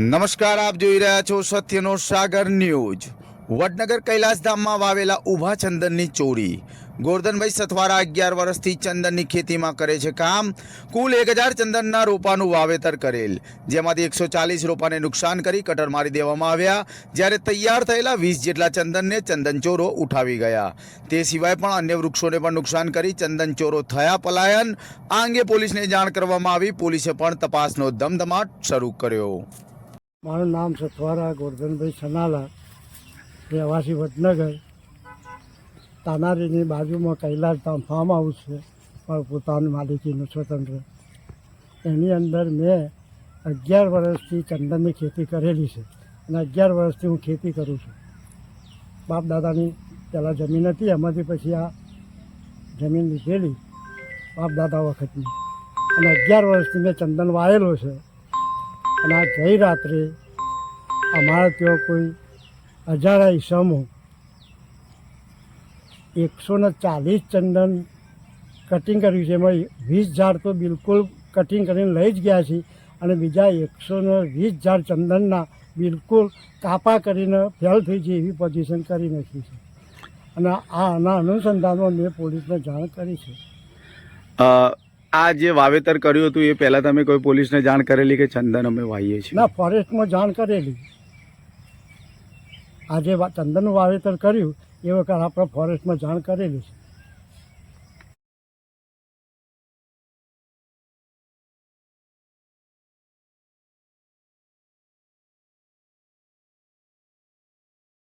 નમસ્કાર, આપ જોઈ રહ્યા છો સત્યનો સાગર ન્યૂઝ. વડનગર કૈલાસધામમાં વાવેલા ઊભા ચંદનની ચોરી. ગોરધનભાઈ સથવારા અગિયાર વર્ષથી ચંદનની ખેતીમાં કરે છે કામ. કુલ એક હજાર ચંદનના રોપાનું વાવેતર કરેલ. જેમાંથી એકસો ચાલીસ રોપાને નુકસાન કરી કટર મારી દેવામાં આવ્યા. જ્યારે તૈયાર થયેલા વીસ જેટલા ચંદનને ચંદનચોરો ઉઠાવી ગયા. તે સિવાય પણ અન્ય વૃક્ષોને પણ નુકસાન કરી ચંદનચોરો થયા પલાયન. આ અંગે પોલીસને જાણ કરવામાં આવી. પોલીસે પણ તપાસનો ધમધમાટ શરૂ કર્યો. મારું નામ સથવારા ગોરધનભાઈ સનાલા રહેવાસી વડનગર. તાનારીની બાજુમાં કૈલાસધામ ફાર્મ હાઉસ છે મારું પોતાની માલિકીનું સ્વતંત્ર એની અંદર મેં અગિયાર વર્ષથી ચંદનની ખેતી કરેલી છે અને અગિયાર વર્ષથી હું ખેતી કરું છું. બાપ દાદાની પહેલાં જમીન હતી, એમાંથી પછી આ જમીન લીધેલી બાપ દાદા વખતની. અને અગિયાર વર્ષથી મેં ચંદન વાયેલો છે. અને આ ગઈ રાત્રે અમારા ત્યાં કોઈ હજારા ઈસમો એકસો ને ચાલીસ ચંદન કટિંગ કર્યું છે. એમાં વીસ ઝાડ તો બિલકુલ કટિંગ કરીને લઈ જ ગયા છે અને બીજા એકસો ને વીસ ઝાડ ચંદનના બિલકુલ કાપા કરીને ફેલ થઈ જાય એવી પોઝિશન કરી નાખી છે. અને આના અનુસંધાનમાં મેં પોલીસને જાણ કરી છે. આ જે વાવેતર કર્યું હતું, એ પહેલા તમે કોઈ પોલીસને જાણ કરેલી કે ચંદન અમે વાહીએ છીએ? ના, ફોરેસ્ટમાં જાણ કરેલી. આજે જે ચંદનનું વાવેતર કર્યું, એ વખત આપણે ફોરેસ્ટમાં જાણ કરેલી છે.